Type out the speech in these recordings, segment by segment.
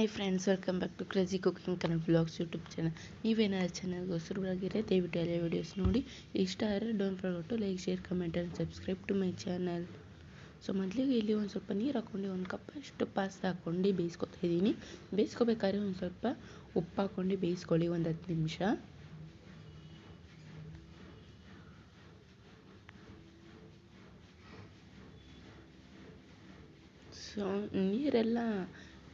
Hi friends welcome back to crazy cooking Kannada blogs YouTube channel ನೀವೇನಾದ್ರು ಚಾನಲ್ಗೆ ಹೊಸರುಗಳಾಗಿದ್ರೆ ದಯವಿಟ್ಟು ಎಲ್ಲ ವೀಡಿಯೋಸ್ ನೋಡಿ. ಇಷ್ಟ ಆದರೆ don't forget to like share comment and subscribe to my channel so ಮೊದಲಿಗೆ ಇಲ್ಲಿ ಒಂದು ಸ್ವಲ್ಪ ನೀರು ಹಾಕ್ಕೊಂಡು ಒಂದು ಕಪ್ ಅಷ್ಟು ಪಾಸ್ತಾ ಹಾಕ್ಕೊಂಡು ಬೇಯಿಸ್ಕೊತಾ ಇದ್ದೀನಿ. ಬೇಯಿಸ್ಕೋಬೇಕಾದ್ರೆ ಒಂದು ಸ್ವಲ್ಪ ಉಪ್ಪು ಹಾಕ್ಕೊಂಡು ಬೇಯಿಸ್ಕೊಳ್ಳಿ, ಒಂದು ಹತ್ತು ನಿಮಿಷ. ಸೊ ನೀರೆಲ್ಲ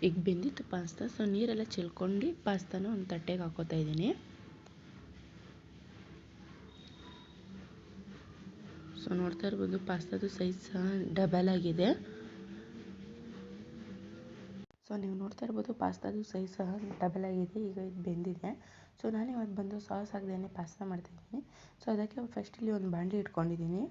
ಈಗ ಬೆಂದಿತ್ತು ಪಾಸ್ತಾ ಸೊ ನೀರೆಲ್ಲ ಚೆಲ್ಕೊಂಡು ಪಾಸ್ತಾನ ಒಂದು ತಟ್ಟೆಗೆ ಹಾಕೋತಾ ಇದ್ದೀನಿ. ಸೊ ನೋಡ್ತಾ ಇರ್ಬೋದು ಪಾಸ್ತಾದು ಸೈಜ್ ಸಹ ಡಬಲ್ ಆಗಿದೆ. ಸೊ ನೀವು ನೋಡ್ತಾ ಇರ್ಬೋದು ಪಾಸ್ತಾದು ಸೈಜ್ ಸಹ ಡಬಲ್ ಆಗಿದೆ, ಈಗ ಇದು ಬೆಂದಿದೆ. ಸೊ ನಾನು ಇವತ್ತು ಬಂದು ಸಾಸ್ ಹಾಕ್ದೇ ಪಾಸ್ತಾ ಮಾಡ್ತಾಯಿದ್ದೀನಿ ಸೊ ಅದಕ್ಕೆ ಫಸ್ಟ್ ಇಲ್ಲಿ ಒಂದು ಬಾಂಡ್ಲಿ ಇಟ್ಕೊಂಡಿದ್ದೀನಿ.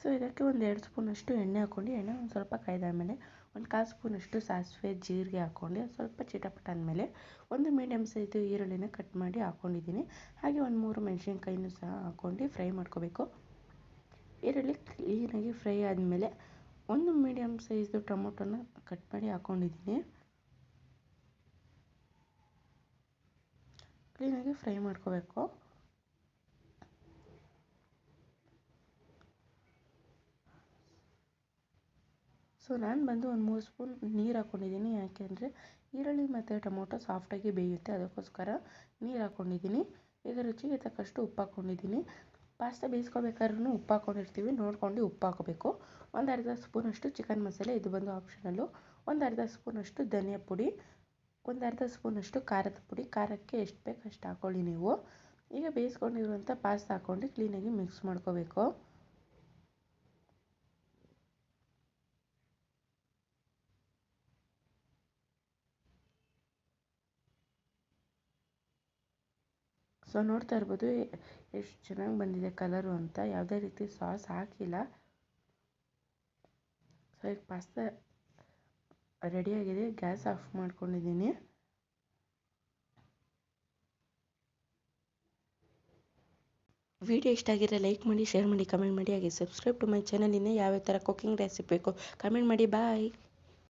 ಸೊ, ಇದಕ್ಕೆ ಒಂದು ಎರಡು ಸ್ಪೂನಷ್ಟು ಎಣ್ಣೆ ಹಾಕ್ಕೊಂಡು, ಎಣ್ಣೆ ಒಂದು ಸ್ವಲ್ಪ ಕಾಯ್ದಾದ್ಮೇಲೆ ಒಂದು ಕಾಲು ಸ್ಪೂನಷ್ಟು ಸಾಸಿವೆ, ಜೀರಿಗೆ ಹಾಕ್ಕೊಂಡು ಸ್ವಲ್ಪ ಚಿಟಪಟ ಅಂದಮೇಲೆ ಒಂದು ಮೀಡಿಯಮ್ ಸೈಜ್ ಈರುಳ್ಳಿನ ಕಟ್ ಮಾಡಿ ಹಾಕ್ಕೊಂಡಿದ್ದೀನಿ ಹಾಗೆ ಒಂದು ಮೂರು ಮೆಣಸಿನ್ಕಾಯಿನೂ ಸಹ ಹಾಕ್ಕೊಂಡು ಫ್ರೈ ಮಾಡ್ಕೋಬೇಕು. ಈರುಳ್ಳಿ ಕ್ಲೀನಾಗಿ ಫ್ರೈ ಆದಮೇಲೆ ಒಂದು ಮೀಡಿಯಮ್ ಸೈಜ್ದು ಟೊಮೊಟೊನ ಕಟ್ ಮಾಡಿ ಹಾಕ್ಕೊಂಡಿದ್ದೀನಿ ಕ್ಲೀನಾಗಿ ಫ್ರೈ ಮಾಡ್ಕೋಬೇಕು. ಸೊ ನಾನು ಬಂದು ಒಂದು ಮೂರು ಸ್ಪೂನ್ ನೀರು ಹಾಕ್ಕೊಂಡಿದ್ದೀನಿ ಯಾಕೆಂದರೆ ಈರುಳ್ಳಿ ಮತ್ತು ಟೊಮೊಟೊ ಸಾಫ್ಟಾಗಿ ಬೇಯುತ್ತೆ, ಅದಕ್ಕೋಸ್ಕರ ನೀರು ಹಾಕ್ಕೊಂಡಿದ್ದೀನಿ ಈಗ ರುಚಿಗೆ ತಕ್ಕಷ್ಟು ಉಪ್ಪು ಹಾಕ್ಕೊಂಡಿದ್ದೀನಿ ಪಾಸ್ತಾ ಬೇಯಿಸ್ಕೋಬೇಕಾದ್ರೂ ಉಪ್ಪು ಹಾಕ್ಕೊಂಡಿರ್ತೀವಿ ನೋಡ್ಕೊಂಡು ಉಪ್ಪು ಹಾಕೋಬೇಕು. ಒಂದು ಅರ್ಧ ಸ್ಪೂನಷ್ಟು ಚಿಕನ್ ಮಸಾಲೆ, ಇದು ಬಂದು ಆಪ್ಷನಲ್ಲು ಒಂದು ಅರ್ಧ ಸ್ಪೂನಷ್ಟು ಧನಿಯಾ ಪುಡಿ, ಒಂದು ಅರ್ಧ ಸ್ಪೂನಷ್ಟು ಖಾರದ ಪುಡಿ. ಖಾರಕ್ಕೆ ಎಷ್ಟು ಬೇಕು ಅಷ್ಟು ಹಾಕ್ಕೊಳ್ಳಿ ನೀವು. ಈಗ ಬೇಯಿಸ್ಕೊಂಡಿರುವಂಥ ಪಾಸ್ತಾ ಹಾಕ್ಕೊಂಡು ಕ್ಲೀನಾಗಿ ಮಿಕ್ಸ್ ಮಾಡ್ಕೋಬೇಕು. ಸೊ ನೋಡ್ತಾ ಇರ್ಬೋದು ಎಷ್ಟು ಚೆನ್ನಾಗಿ ಬಂದಿದೆ ಕಲರು ಅಂತ. ಯಾವುದೇ ರೀತಿ ಸಾಸ್ ಹಾಕಿಲ್ಲ. ಸೊ ಈಗ ಪಾಸ್ತಾ ರೆಡಿಯಾಗಿದೆ ಗ್ಯಾಸ್ ಆಫ್ ಮಾಡ್ಕೊಂಡಿದ್ದೀನಿ. ವಿಡಿಯೋ ಇಷ್ಟ ಆಗಿದ್ರೆ ಲೈಕ್ ಮಾಡಿ ಶೇರ್ ಮಾಡಿ ಕಮೆಂಟ್ ಮಾಡಿ. ಹಾಗೆ ಸಬ್ಸ್ಕ್ರೈಬ್ ಟು ಮೈ ಚಾನಲ್ ಇನ್ನೂ ಯಾವ್ಯಾವ ಥರ ಕುಕಿಂಗ್ ರೆಸಿಪಿ ಬೇಕು ಕಮೆಂಟ್ ಮಾಡಿ. ಬಾಯ್